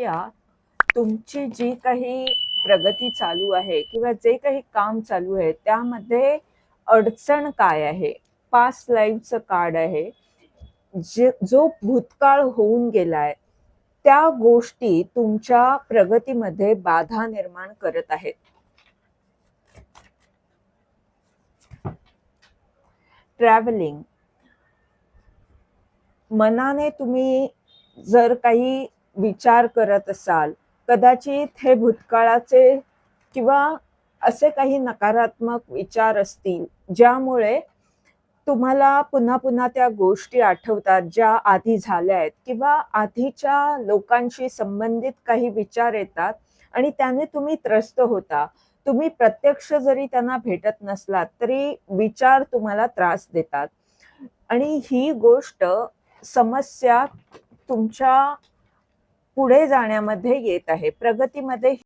बघूया तुमची जी काही प्रगती चालू आहे किंवा जे काही काम चालू आहे त्यामध्ये अडचण काय आहे? पास्ट लाईफचं कार्ड आहे. जे जो भूतकाळ होऊन गेलाय त्या गोष्टी तुमच्या प्रगतीमध्ये बाधा निर्माण करत आहेत. ट्रॅव्हलिंग मनाने तुम्ही जर काही विचार करत असाल कदाचित हे भूतकाळाचे किंवा असे काही नकारात्मक विचार असतील ज्यामुळे तुम्हाला पुन्हा पुन्हा त्या गोष्टी आठवतात ज्या आधी झाल्या आहेत किंवा आधीच्या लोकांशी संबंधित काही विचार येतात आणि त्याने तुम्ही त्रस्त होता. तुम्ही प्रत्यक्ष जरी त्यांना भेटत नसलात तरी विचार तुम्हाला त्रास देतात. आणि ही गोष्ट समस्या तुमच्या पुढे जाण्यामध्ये येत आहे. प्रगतीमध्ये